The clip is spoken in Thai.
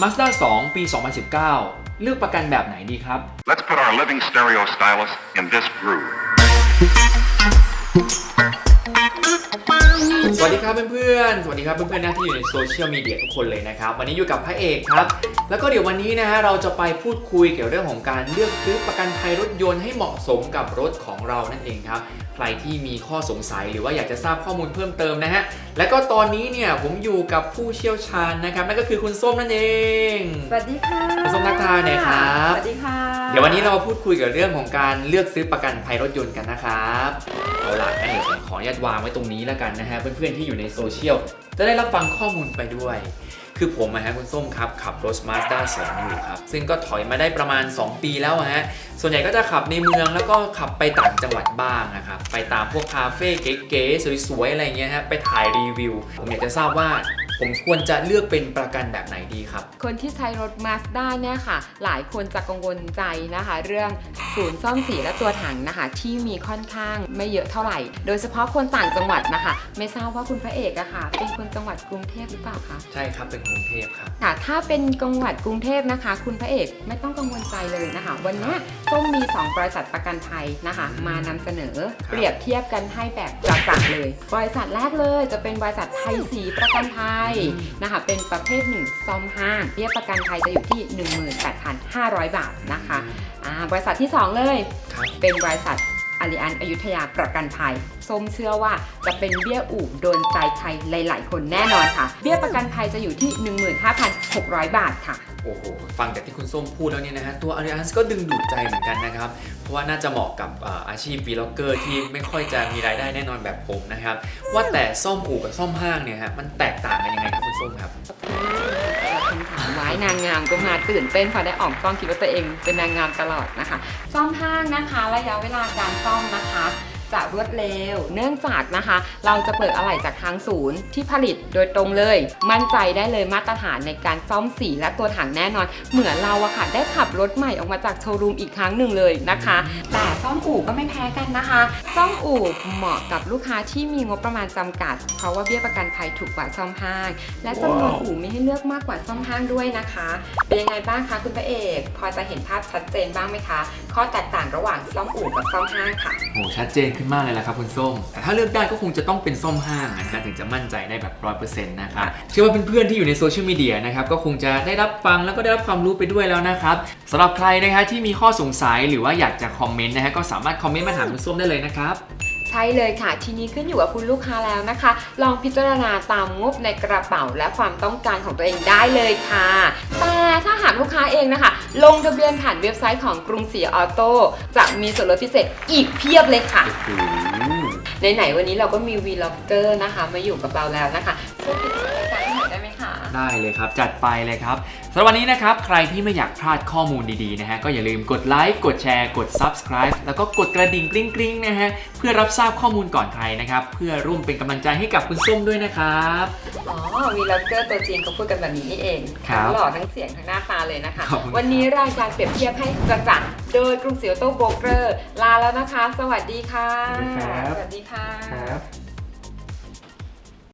Mazda 2 ปี 2019 เลือกประกันแบบไหนดีครับ Let's put our living stereo stylus in this groove. สวัสดีครับเพื่อนๆ สวัสดีครับเพื่อนๆนะที่อยู่ในโซเชียลมีเดียทุกคนเลยนะครับ วันนี้อยู่กับพระเอกครับ แล้วก็เดี๋ยววันนี้นะฮะเราจะไปพูดคุยเกี่ยวเรื่องของการเลือกซื้อประกันภัยรถยนต์ให้เหมาะสมกับรถของเรานั่นเองครับ ใครที่มีข้อสงสัยหรือว่าอยากจะทราบข้อมูลเพิ่มเติมนะฮะ และก็ตอนนี้เนี่ยผมอยู่กับผู้เชี่ยวชาญนะครับนั่นก็คือคุณส้มนั่นเอง สวัสดีค่ะคุณส้มทักทายหน่อยครับ สวัสดีค่ะ เดี๋ยววันนี้เรามาพูดคุยกับเรื่องของการเลือกซื้อประกันภัยรถยนต์กันนะครับ เอาล่ะงั้นเดี๋ยวผมขออนุญาตวางไว้ตรงนี้แล้วกันนะฮะเพื่อนๆที่อยู่ในโซเชียลจะได้รับฟังข้อมูลไปด้วย คือผมนะฮะคุณส้มครับ ขับรถ Mazda 2อยู่ครับ ซึ่งก็ถอยมาได้ประมาณ 2 ปีแล้วฮะ ส่วนใหญ่ก็จะขับในเมืองแล้วก็ขับไปต่างจังหวัดบ้างนะครับ ไปตามพวกคาเฟ่เก๋ๆสวยๆอะไรเงี้ยฮะไปถ่ายรีวิว ผมอยากจะทราบว่า ผมควรจะเลือกเป็นประกันแบบไหนดีครับ คนที่ใช้รถ Mazda เนี่ยค่ะ หลายคนจะกังวลใจนะคะ เรื่องศูนย์ซ่อมสีและตัวถังนะคะ ที่มีค่อนข้างไม่เยอะเท่าไหร่ โดยเฉพาะคนต่างจังหวัดนะคะ ไม่ทราบว่าคุณพระเอกอะค่ะ เป็นคนจังหวัดกรุงเทพหรือเปล่าคะใช่ครับเป็นกรุงเทพครับ ค่ะ ถ้าเป็นจังหวัดกรุงเทพนะคะ คุณพระเอกไม่ต้องกังวลใจเลยนะคะ วันเนี้ยส้มมี 2 บริษัทประกันภัยนะคะ มานำเสนอครับ เปรียบเทียบกันให้แบบจัดๆเลย บริษัทแรกเลยจะเป็นบริษัทไทยสีประกันภัยนะคะ เป็นประเภทหนึ่งซ่อมห้างเบี้ยประกันภัยจะอยู่ที่ 18,500 บาทนะคะอ่าบริษัทที่ 2 เลยครับเป็นบริษัทอาริอันอยุธยาประกันภัยส้มเชื่อว่าจะเป็นเบี้ยอู่โดนใจใครหลาย ๆ คนแน่นอนค่ะ เบี้ยประกันภัยจะอยู่ที่ 15,600 บาทค่ะ โอ้โห ฟังจากที่คุณส้มพูดแล้วเนี่ยนะฮะ ตัว Allianz ก็ดึงดูดใจเหมือนกันนะครับ เพราะว่าน่าจะเหมาะกับอาชีพวีล็อกเกอร์ที่ไม่ค่อยจะมีรายได้แน่นอนแบบผมนะครับ ว่าแต่ซ่อมอู่กับซ่อมห้างเนี่ยฮะ มันแตกต่างกันยังไงครับคุณส้มครับถามไว้นางงามก็มาตื่นเต้นพอได้ออกกล้องคิดว่าตัวเองเป็นนางงามตลอดนะคะ ซ่อมห้างนะคะ ระยะเวลาการซ่อมนะคะ จะรวดเร็ว เนื่องจากนะคะ เราจะเปิดอะไหล่จากทางศูนย์ที่ผลิตโดยตรงเลย มั่นใจได้เลยมาตรฐานในการซ่อมสีและตัวถังแน่นอน เหมือนเราอะค่ะได้ขับรถใหม่ออกมาจากโชว์รูมอีกครั้งหนึ่งเลยนะคะ แต่ซ่อมอู่ก็ไม่แพ้กันนะคะ ซ่อมอู่เหมาะกับลูกค้าที่มีงบประมาณจำกัด เพราะว่าเบี้ยประกันภัยถูกกว่าซ่อมห้าง และจำนวนอู่มีให้เลือกมากกว่าซ่อมห้างด้วยนะคะ เป็นยังไงบ้างคะคุณพระเอก พอจะเห็นภาพชัดเจนบ้างไหมคะ ข้อแตกต่างระหว่างซ่อมอู่กับซ่อมห้างค่ะโอ้ชัดเจนขึ้นมากเลยละครับคุณส้มแต่ถ้าเลือกได้ก็คงจะต้องเป็นส้มห้างนะฮะถึงจะมั่นใจได้แบบร้อยเปอร์เซ็นต์นะครับเชื่อว่าเพื่อนๆที่อยู่ในโซเชียลมีเดียนะครับก็คงจะได้รับฟังแล้วก็ได้รับความรู้ไปด้วยแล้วนะครับสำหรับใครนะฮะที่มีข้อสงสัยหรือว่าอยากจะคอมเมนต์นะฮะก็สามารถคอมเมนต์มาถามคุณส้มได้เลยนะครับ ใช่เลยค่ะ ทีนี้ขึ้นอยู่กับคุณลูกค้าแล้วนะคะ ลองพิจารณาตามงบในกระเป๋าและความต้องการของตัวเองได้เลยค่ะ แต่ถ้าหากลูกค้าเองนะคะ ลงทะเบียนผ่านเว็บไซต์ของกรุงศรีออโต้จะมีส่วนลดพิเศษอีกเพียบเลยค่ะไหนๆวันนี้เราก็มีวีล็อกเกอร์นะคะ มาอยู่กับเราแล้วนะคะช่วยติดตาม ได้ไหมคะได้เลยครับ จัดไปเลยครับสำหรับวันนี้นะครับ ใครที่ไม่อยากพลาดข้อมูลดีๆนะฮะ ก็อย่าลืมกดไลค์กดแชร์กด Subscribe แล้วก็กดกระดิ่งกริ๊งกริ๊งๆนะฮะ เพื่อรับทราบข้อมูลก่อนใครนะครับ เพื่อร่วมเป็นกำลังใจให้กับคุณส้มด้วยนะครับ อ๋อวีล็อกเกอร์ตัวจริงเขาพูดกันแบบนี้นี่เองครับทั้งหล่อทั้งเสียงทั้งหน้าตาเลยนะคะ ขอบคุณครับ วันนี้รายการเปรียบเทียบให้กระจ่างโดยกรุงศรีออโต้โบรกเกอร์ลาแล้วนะคะ สวัสดีค่ะ สวัสดีครับ สวัสดีค่ะครับ